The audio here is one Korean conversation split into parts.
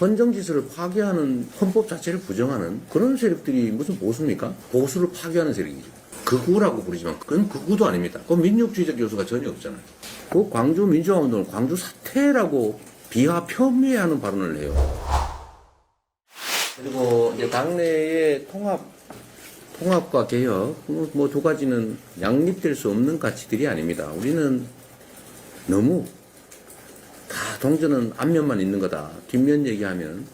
헌정지수를 파괴하는 헌법 자체를 부정하는 그런 세력들이 무슨 보수입니까? 보수를 파괴하는 세력이죠. 극우라고 부르지만 그건 극우도 아닙니다. 그 민족주의적 요소가 전혀 없잖아요. 그 광주 민주화운동을 광주 사태라고 비하 폄훼하는 발언을 해요. 그리고 이제 당내의 통합 통합과 개혁 뭐 두 가지는 양립될 수 없는 가치들이 아닙니다. 우리는 너무 다 동전은 앞면만 있는 거다. 뒷면 얘기하면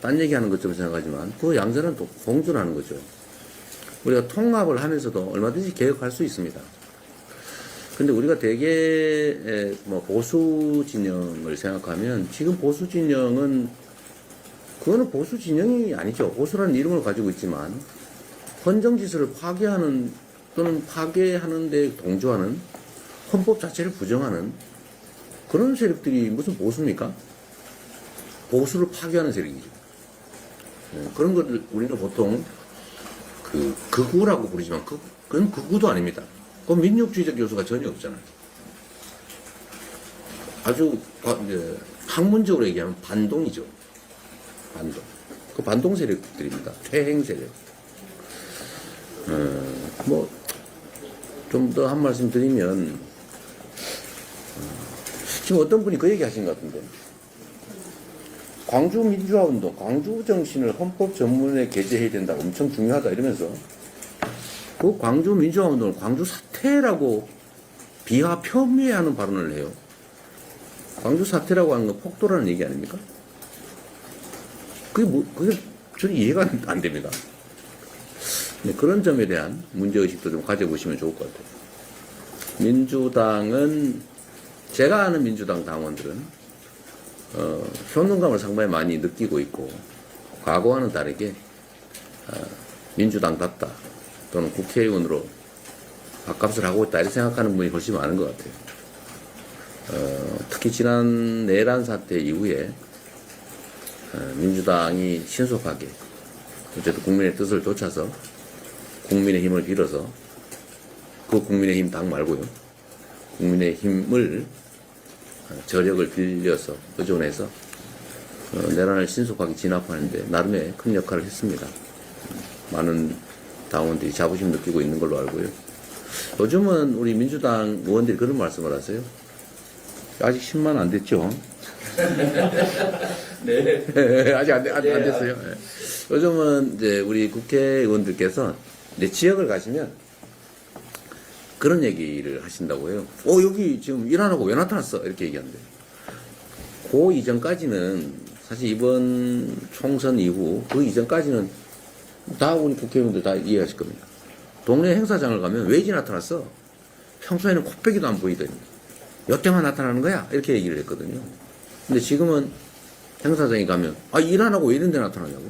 딴 얘기하는 것처럼 생각하지만 그또 공존하는 거죠. 우리가 통합을 하면서도 얼마든지 개혁할 수 있습니다. 근데 우리가 대개 에, 뭐 보수 진영을 생각하면 지금 보수 진영은 그거는 보수 진영이 아니죠. 보수라는 이름을 가지고 있지만 헌정 지수를 파괴하는 또는 파괴하는 데 동조하는 헌법 자체를 부정하는 그런 세력들이 무슨 보수입니까? 보수를 파괴하는 세력이죠. 예, 그런 것을 우리는 보통 그 극우라고 부르지만 그, 그건 극우도 아닙니다. 그 민족주의적 요소가 전혀 없잖아요. 아주 학문적으로 얘기하면 반동이죠. 반동. 그 반동 세력들입니다. 퇴행 세력. 어, 뭐, 좀 더 한 말씀 드리면, 어, 지금 어떤 분이 그 얘기 하신 것 같은데, 광주 민주화 운동, 광주 정신을 헌법 전문에 게재해야 된다. 엄청 중요하다. 이러면서, 그 광주 민주화 운동을 광주 사태라고 비하 폄훼하는 발언을 해요. 광주 사태라고 하는 건 폭도라는 얘기 아닙니까? 그게 뭐, 그게 저는 이해가 안- 안 됩니다. 네, 그런 점에 대한 문제의식도 좀 가져보시면 좋을 것 같아요. 민주당은, 제가 아는 민주당 당원들은, 어, 효능감을 상당히 많이 느끼고 있고, 과거와는 다르게, 어, 민주당답다, 또는 국회의원으로 밥값을 하고 있다, 이렇게 생각하는 분이 훨씬 많은 것 같아요. 어, 특히 지난 내란 사태 이후에, 어, 민주당이 신속하게, 어쨌든 국민의 뜻을 쫓아서 국민의 힘을 빌어서 그 국민의 힘 당 말고요. 국민의 힘을 어, 저력을 빌려서 의존해서 어, 내란을 신속하게 진압하는데 나름의 큰 역할을 했습니다. 많은 당원들이 자부심 느끼고 있는 걸로 알고요. 요즘은 우리 민주당 의원들이 그런 말씀을 하세요. 아직 10만 안 됐죠? 네. 아직 안, 돼- 안, 안 됐어요. 예. 요즘은 이제 우리 국회의원들께서 이제 지역을 가시면 그런 얘기를 하신다고 해요. 어, 여기 지금 일 안 하고 왜 나타났어? 이렇게 얘기한대요. 그 이전까지는 사실 이번 총선 이후 그 이전까지는 다 우리 국회의원들 다 이해하실 겁니다. 동네 행사장을 가면 왜 이제 나타났어? 평소에는 코빼기도 안 보이더니 여태만 나타나는 거야? 이렇게 얘기를 했거든요. 근데 지금은 행사장에 가면 아 일 안 하고 왜 이런 데 나타나냐고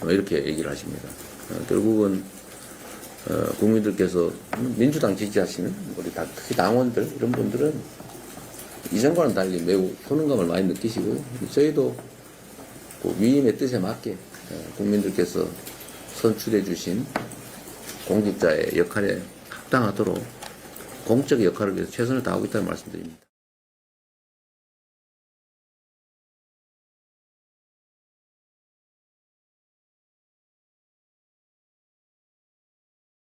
어, 이렇게 얘기를 하십니다. 어, 결국은 어, 국민들께서 민주당 지지하시는 우리 다, 특히 당원들 이런 분들은 이전과는 달리 매우 효능감을 많이 느끼시고요. 저희도 그 위임의 뜻에 맞게 어, 국민들께서 선출해 주신 공직자의 역할에 합당하도록 공적의 역할을 위해서 최선을 다하고 있다는 말씀드립니다.